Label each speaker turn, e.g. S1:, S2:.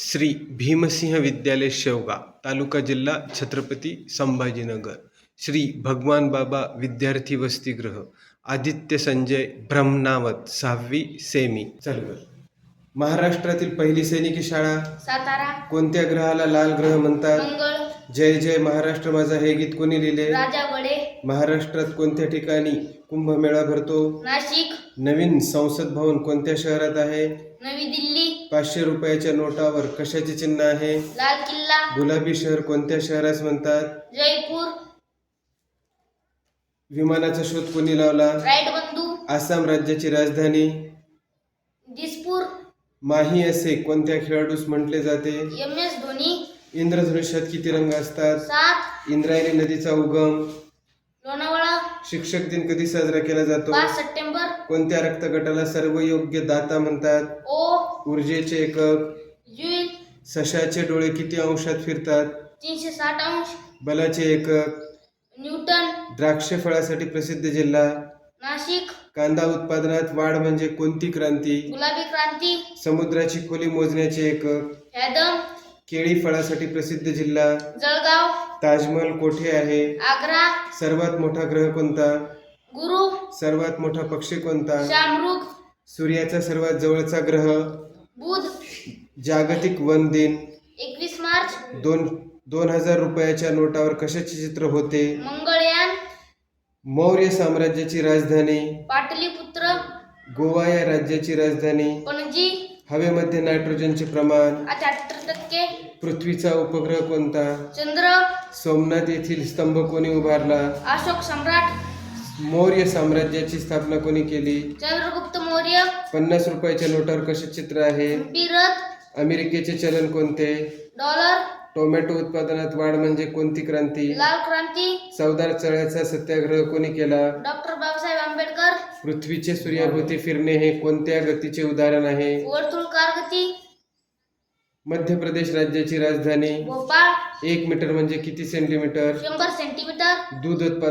S1: श्री भीमसिंह विद्यालय शेवगा तालुका जिल्हा छत्रपती संभाजीनगर. श्री भगवान बाबा विद्यार्थी वसतिगृह आदित्य संजय ब्रह्मनावत सहावी सेमी. चालू कर. महाराष्ट्रातील पहिली सैनिकी शाळा?
S2: सातारा.
S1: कोणत्या ग्रहाला लाल ग्रह म्हणतात?
S2: मंगळ.
S1: जय जय महाराष्ट्र माझा हे गीत कोणी लिहिले?
S2: राजा बडे
S1: महाराष्ट्रात कोणत्या ठिकाणी कुंभमेळा भरतो?
S2: नाशिक.
S1: नवीन संसद भवन कोणत्या शहरात आहे?
S2: नवी दिल्ली.
S1: पाचशे रुपयाच्या नोटावर कशाचे चिन्ह आहे?
S2: लाल किल्ला.
S1: गुलाबी शहर कोणत्या शहरास म्हणतात?
S2: जयपूर.
S1: विमानाचा शोध कोणी लावला?
S2: राईट बंधू.
S1: आसाम राज्याची राजधानी.
S2: दिसपूर.
S1: माही असे कोणत्या खेळाडूस म्हटले जाते?
S2: M S Dhoni.
S1: इंद्रधनुष्यात किती रंग असतात?
S2: सात.
S1: इंद्रायणी नदीचा उगम.
S2: लोणावळा.
S1: शिक्षक दिन कधी साजरा केला जातो?
S2: पाच सप्टेंबर.
S1: कोणत्या रक्तगटाला सर्वयोग्य दाता म्हणतात?
S2: ओ.
S1: ऊर्जेचे एकक. सशाचे डोळे किती अंशात फिरतात?
S2: तीनशे साठ अंश.
S1: बलाचे एकक.
S2: न्यूटन.
S1: द्राक्ष फळासाठी प्रसिद्ध जिल्हा?
S2: नाशिक.
S1: कांदा उत्पादनात वाढ म्हणजे कोणती क्रांती?
S2: गुलाबी क्रांती.
S1: समुद्राची खोली मोजण्याचे एकक. केळी फळासाठी प्रसिद्ध जिल्हा?
S2: जळगाव.
S1: ताजमहल कोठे आहे?
S2: आग्रा.
S1: सर्वात मोठा ग्रह कोणता?
S2: गुरु
S1: सर्वात मोठा पक्षी कोणता?
S2: शामरुग
S1: सूर्याचा सर्वात जवळचा ग्रह?
S2: बुध.
S1: जागतिक वन दिन.
S2: एकवीस मार्च.
S1: दोन दोन हजार रुपयाच्या नोटावर कशाचे चित्र होते?
S2: मंगळयान.
S1: मौर्य साम्राज्याची राजधानी.
S2: पाटलीपुत्र.
S1: गोवा या राज्याची राजधानी.
S2: पणजी.
S1: हवेमध्ये नायट्रोजनचे प्रमाण.
S2: अठ्याहत्तर टक्के.
S1: पृथ्वीचा उपग्रह कोणता?
S2: चंद्र.
S1: सोमनाथ येथील स्तंभ कोणी उभारला?
S2: अशोक सम्राट.
S1: मौर्य साम्राज्याची स्थापना कोणी केली?
S2: चंद्रगुप्त मौर्य.
S1: पन्नास रुपयाच्या नोटावर कसे चित्र आहे?
S2: बिरत
S1: अमेरिकेचे चलन कोणते?
S2: डॉलर.
S1: टोमॅटो उत्पादनात वाढ म्हणजे कोणती क्रांती?
S2: लाल क्रांती.
S1: चवदार चळ्याचा सत्याग्रह कोणी केला?
S2: डॉक्टर बाबासाहेब आंबेडकर.
S1: पृथ्वीचे सूर्याभोवती फिरणे हे कोणत्या गतीचे उदाहरण आहे?
S2: वर्तुळकार गती.
S1: मध्य प्रदेश राज्याची राजधानी.
S2: भोपाळ.
S1: एक मीटर म्हणजे किती सेंटीमीटर?
S2: शंभर सेंटीमीटर.
S1: दूध उत्पादन